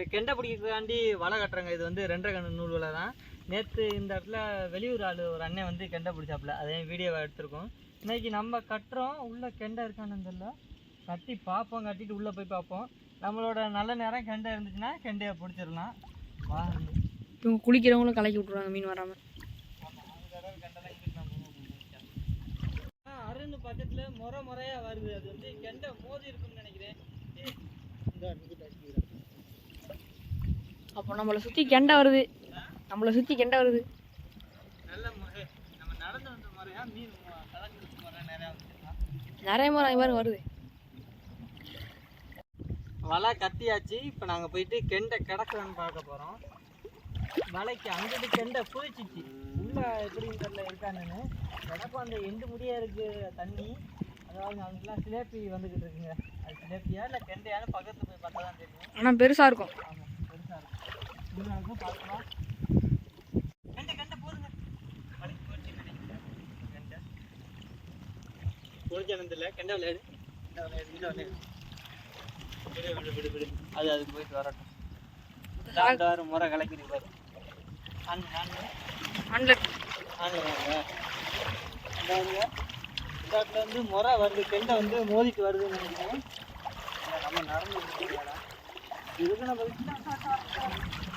இப்போ கெண்டை பிடிக்கிறதுக்காண்டி வலை கட்டுறாங்க. இது வந்து ரெண்டரை கண்ணு நூல் வலை தான். நேற்று இந்த இடத்துல வெளியூர் ஆள் ஒரு அண்ணன் வந்து கெண்டை பிடிச்சாப்புல. அதே வீடியோவை எடுத்திருக்கோம். இன்னைக்கு நம்ம கட்டுறோம். உள்ள கெண்டை இருக்கான்னு தெரியல. கட்டி பார்ப்போம். கட்டிட்டு உள்ளே போய் பார்ப்போம். நம்மளோட நல்ல நேரம் கெண்டை இருந்துச்சுன்னா கெண்டையை பிடிச்சிடலாம். இவங்க குளிக்கிறவங்களும் கலக்கி விட்ருவாங்க மீன் வராமல் அருண் பக்கத்துல முறை முறையா வருது. அது வந்து கெண்டை மோதி இருக்கும்னு நினைக்கிறேன். அப்போ நம்மளை சுற்றி கெண்டை வருது. நம்மளை சுற்றி கெண்டை வருது. நிறையா முறை மாதிரி வருது. வலை கத்தியாச்சு. இப்போ நாங்கள் போயிட்டு கெண்டை கிடக்குறான்னு பார்க்க போகிறோம் வலைக்கு அங்கிட்டு கெண்டை புதிச்சிச்சு உள்ள எப்படின்னு தெரியல இருக்கானுன்னு. கிடக்கும் அந்த எண்டு முடியா இருக்கு தண்ணி. அதாவது அங்கெல்லாம் சிலேப்பி வந்துக்கிட்டு இருக்குங்க. அது சிலேப்பியா இல்லை கெண்டையான்னு பக்கத்துல போய் பார்த்தா தான் தெரியும். ஆனால் பெருசாக இருக்கும். ஆமாம் பெருசாக இருக்கும் இருக்கும் பார்க்கலாம் கெண்டை கெண்டை போதுங்க வலைக்கு போச்சு நினைக்கிறேன் கெண்டை புரிஞ்சானதில்ல கெண்டை விளையாடு கெண்டை விளையாடு கெண்டை விளையாடு விடு விடு விடு விடு அது அதுக்கு போயிட்டு வரட்டும் முறை கலக்கிறீ பாரு ஆன் ஆன் ஹண்ட்ரட் ஆன்ல வாங்க இந்த வந்து முறை வருது கெண்டை வந்து மோதிட்டு வருதுன்னு நினைக்கிறேன் நம்ம நடந்து இருக்கீங்களா இதுக்கு நம்ம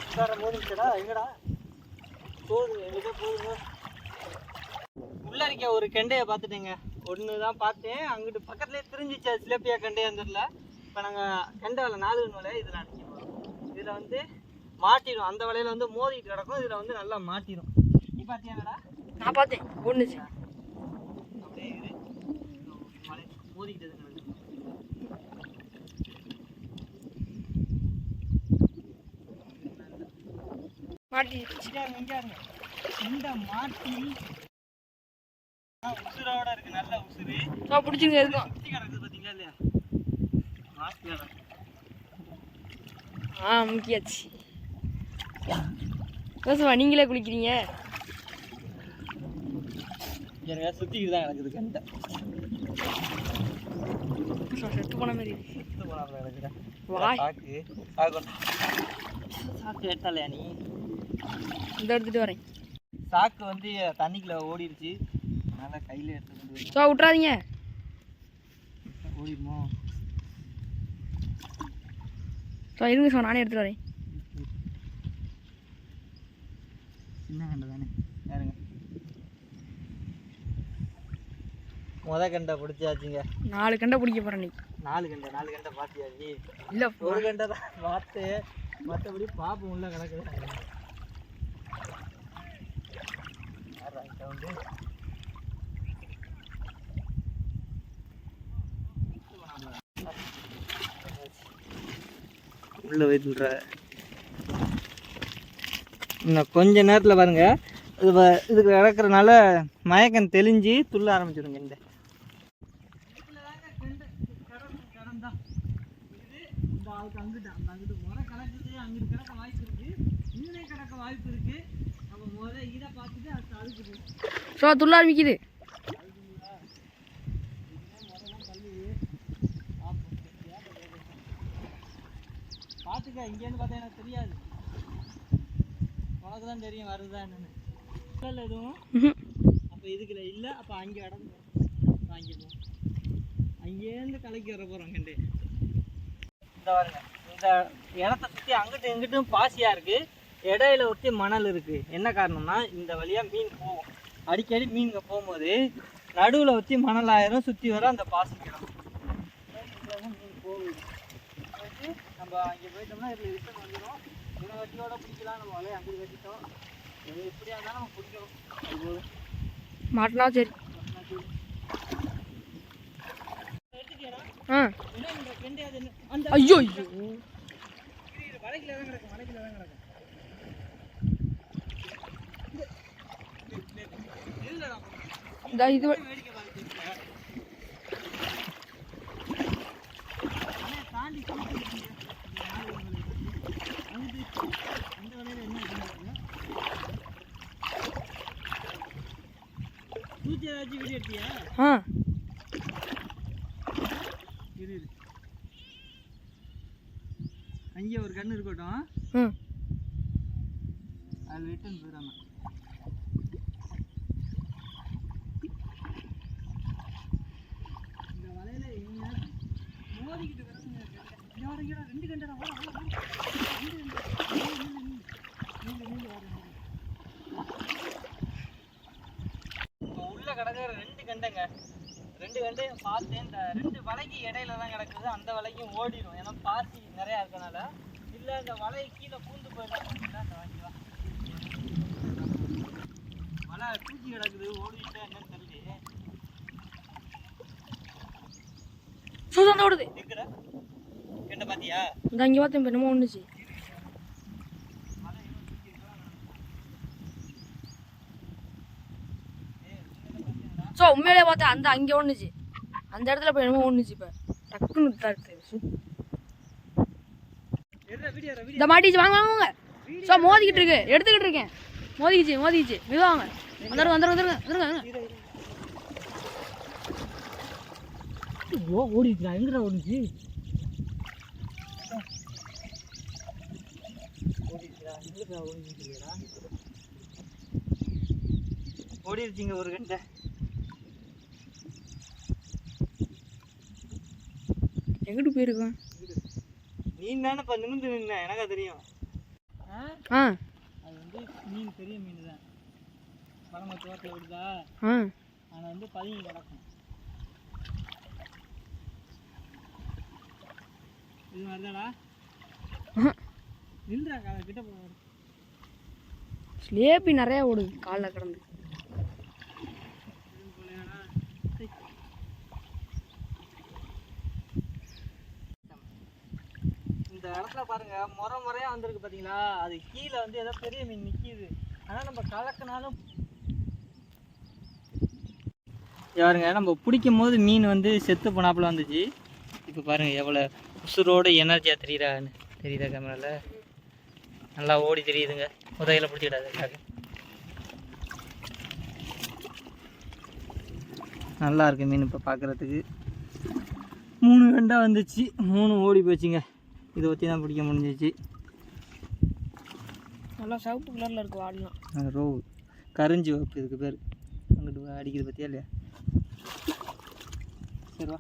உட்கார மோதிச்சடா எங்கடா? போகுது எங்கிட்ட போகுது? உள்ள இருக்க ஒரு கெண்டையை பார்த்துட்டேங்க. ஒன்று தான் பார்த்தேன். அங்கிட்டு பக்கத்துலேயே தெரிஞ்சிச்சு சிலப்பியா கெண்டையான்னு தெரியல. இப்போ நாங்கள் கெண்டை வலை நாலு வலை இதில் அடிக்க போகிறோம் இதில் வந்து மாட்டிடும். அந்த வலையில் வந்து மோதிட்டு கிடக்கும். இதில் வந்து நல்லா மாட்டிடும். நீ பார்த்தியாங்கடா நான் பார்த்தேன். ஒன்றுச்சு அப்படியே. மலை மோதிக்கிட்டது இருங்க. இந்த மாட்டி உசுரோட இருக்கு நல்ல உசுரு ஸோ பிடிச்சிருங்க இருக்கும் கிடக்குது பாத்தீங்களா இல்லையா ஆ முக்கியாச்சு. யோசவா நீங்களே குளிக்கிறீங்க? எனக்கு சுத்திக்கிட்டு தான் கிடக்குது கண்டை. செத்து போன மாதிரி சுத்து போனாப்புல கிடக்குடா. வாய். சாக்கு எடுத்தாலையா நீ? இந்த எடுத்துகிட்டு வரேன். சாக்கு வந்து தண்ணிக்குள்ள ஓடிடுச்சு அதனால கையில எடுத்து ஸோ விட்றாதீங்க ஓடிடுமோ? ஸோ இருங்க ஸோ நானே எடுத்துகிட்டு வரேன். சின்ன கண்டை தானே? யாருங்க? முத கண்டை பிடிச்சாச்சுங்க. நாலு கண்டை பிடிக்க போகிறேன் இன்னைக்கு நாலு கண்டை நாலு கண்டை பார்த்தியா நீ இல்லை ஒரு கண்டை தான் பார்த்து மற்றபடி பாப்போம் உள்ள கிடக்குது. யாரா sound? உள்ள வைத்துடுற இன்னும் கொஞ்ச நேரத்தில் பாருங்க. இது இதுக்கு கிடக்கிறனால மயக்கம் தெளிஞ்சு துள்ள ஆரம்பிச்சிடுங்க இந்த. அங்கிட்டு அங்கிட்டு முறை கணக்கு அங்கிட்டு கிடக்க வாய்ப்பு இருக்கு. இன்னும் கிடக்க வாய்ப்பு இருக்கு. ஸோ துள்ள ஆரம்பிக்குது. பார்த்துக்க இங்கேருந்து பார்த்தா எனக்கு தெரியாது. உனக்கு தான் தெரியும் வருதா என்னன்னு. எதுவும். அப்போ இதுக்குல இல்லை. அப்போ அங்கே இடம் வாங்கிடுவோம் அங்கேருந்து கலக்கி வர போகிறோம் கண்டு. இந்த பாருங்க இந்த இடத்த சுற்றி அங்கிட்டும் இங்கிட்டும் பாசியாக இருக்குது இடையில ஒட்டி மணல் இருக்குது என்ன காரணம்னா இந்த வழியாக மீன் போகும். அடிக்கடி மீன்க போகும்போது நடுவில் வச்சு மணல் ஆயிரும் சுற்றி வர அந்த பாசி கிடக்கும். மீன் போகுது போயிட்டு நம்ம அங்கே போயிட்டோம்னா இதில் ரிட்டர்ன் வந்துடும் இவனை வட்டியோட பிடிக்கலாம் நம்ம வலையை அங்கே கட்டிட்டோம் எப்படியா இருந்தாலும் நம்ம பிடிக்கணும். மாட்டினா சரி. ஐயோ ஐயோ. வலைக்குள்ள தான் கிடக்கும் வலைக்குள்ள தான் கிடக்கும் இல்லடா இந்த இது வ- வேடிக்கை பார்த்துட்டு தாண்டி தூக்கி இருக்கீங்க. இந்த நாலு வலையில இருக்கு. அங்கிட்டு அந்த வலையில என்ன இருக்குங்க தூக்கி ஏதாச்சும் வீடியோ எடுத்தியா ஆ. அங்கே ஒரு கன்று இருக்கட்டும். அது ரிட்டர்ன் போயிடாம இந்த வலையில எங்கேயாச்சும் மோதிக்கிட்டு கிடக்குங்க இங்க வர, இங்க வர, ரெண்டு கண்டடா வர வர வர. ரெண்டு கண்டடா. நீளு, நீளு, நீளு. நீளு, நீளு, வர, இப்போ உள்ள கிடக்குற ரெண்டு கண்டைங்க. ரெண்டு கண்டையும் பார்த்து இந்த ரெண்டு வலைக்கு இடையில தான் கிடக்குது. அந்த வலைக்கும் ஓடிடும் ஏன்னா பாசி நிறையா இருக்கனால. இல்லை இந்த வலை கீழே பூந்து போயிடலாம் அந்த வாங்கிக்கலாம் வலை தூக்கி கிடக்குது. ஓடிட்டு என்னன்னு தெரியல ஸோ அந்த ஓடுது இருக்குடா கெண்ட பாத்தியா இந்த இங்கே பார்த்தேன் என்னமோ ஒன்றுச்சு ஸோ உண்மையிலே பார்த்தேன் அந்த அங்கே ஒன்றுச்சு அந்த இடத்துல இப்போ என்னமோ ஒன்றுச்சு இப்போ. டக்குன்னு தடுத்து இந்த மாட்டிச்சு வாங்க வாங்க ஸோ மோதிக்கிட்டு இருக்கு. எடுத்துக்கிட்டு இருக்கேன். மோதிக்கிச்சு மோதிக்கிச்சு. வாங்க. வந்துருங்க வந்துருங்க வந்துருங்க வந்துருங்க. ஓ ஓடிச்சுடா எங்கடா ஓடிச்சு? ஓடிடுச்சிங்க ஒரு கண்டை. எங்கிட்டு போயிருக்கேன் நீ தானே இப்போ நிமிந்து நின்ன எனக்கா தெரியும். ஆ? அது வந்து மீன் பெரிய மீன் தான். பழம தோட்டில் விடுதா ஆ. ஆனால் வந்து பதுங்கி கிடக்கும். இது மாதிரிதாடா கிட்ட ஸ்லேப்பி நிறையா ஓடுது. காலில் கிடந்து. இந்த இடத்துல பாருங்க முறை முறையா வந்திருக்கு பாத்தீங்களா? அது கீழே வந்து ஏதோ பெரிய மீன் நிக்குது. ஆனா நம்ம கலக்கினாலும் பாருங்க நம்ம பிடிக்கும் போது மீன் வந்து செத்து போனாப்புல வந்துச்சு. இப்போ பாருங்க எவ்வளோ உசுரோட எனர்ஜியாக தெரியுறான்னு தெரியுதா கேமரால நல்லா ஓடி தெரியுதுங்க. உதவியில் பிடிச்சிடாது நல்லா இருக்கு மீன் இப்போ பார்க்குறதுக்கு மூணு வெண்டா வந்துச்சு. மூணு ஓடி போச்சுங்க. இதை வச்சு தான் பிடிக்க முடிஞ்சிச்சு. நல்லா சிவப்பு கலரில் இருக்கு வாடலாம் ரோவு கரிஞ்சி வப்பு இதுக்கு பேர். அங்கிட்டு அடிக்குது பற்றியா இல்லையா? சரி வா.